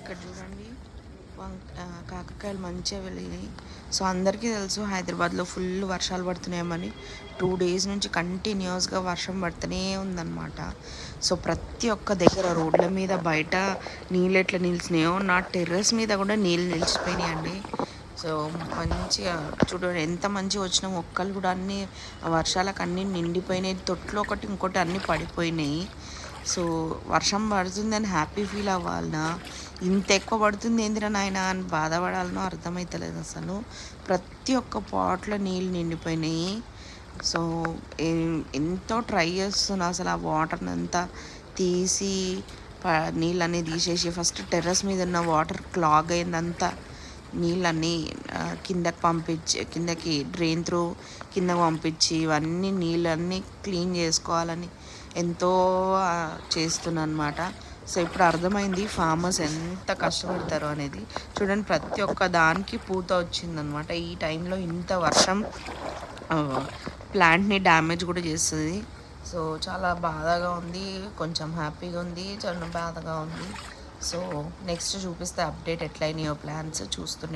ఇక్కడ చూడండి. కాకరకాయలు మంచిగా వెళ్ళినాయి. సో అందరికీ తెలుసు హైదరాబాద్లో ఫుల్ వర్షాలు పడుతున్నాయమని టూ డేస్ నుంచి కంటిన్యూస్గా వర్షం పడుతూనే ఉందన్నమాట. సో ప్రతి ఒక్క దగ్గర రోడ్ల మీద బయట నీళ్ళు ఎట్లా నిలిచినాయో నా టెర్రస్ మీద కూడా నీళ్ళు నిలిచిపోయినాయండి సో మంచిగా చూడండి ఎంత మంచిగా వచ్చినా. మొక్కలు కూడా అన్నీ వర్షాలకు అన్నీ నిండిపోయినాయి. తొట్లు ఒకటి ఇంకోటి అన్నీ పడిపోయినాయి. సో వర్షం పడుతుందని హ్యాపీ ఫీల్ అవ్వాలనా? ఇంత ఎక్కువ పడుతుంది ఏందిరా నాయన అని బాధపడాలనో అర్థమవుతలేదు అసలు. ప్రతి ఒక్క పాట్లో నీళ్ళు నిండిపోయినాయి. సో ఎంతో ట్రై చేస్తున్నా అసలు ఆ వాటర్ని అంతా తీసి ప- నీళ్ళన్నీ తీసేసి ఫస్ట్ టెర్రస్ మీద ఉన్న వాటర్ క్లాగ్ అయిందంతా నీళ్ళన్నీ కిందకి పంపించి కిందకి డ్రైన్ త్రూ కిందకి పంపించి ఇవన్నీ నీళ్ళన్నీ క్లీన్ చేసుకోవాలని ఎంతో ఆ, చేస్తున్నా అనమాట సో ఇప్పుడు అర్థమైంది ఫార్మర్స్ ఎంత కష్టపడతారు అనేది. చూడండి ప్రతి ఒక్క దానికి పూత వచ్చిందనమాట. ఈ టైంలో ఇంత వర్షం ప్లాంట్ని డ్యామేజ్ కూడా చేస్తుంది. సో చాలా బాధగా ఉంది. కొంచెం హ్యాపీగా ఉంది. చాలా బాధగా ఉంది. సో నెక్స్ట్ చూపిస్తే అప్డేట్ ఎట్లయినాయో ప్లాన్స్ చూస్తున్నాయి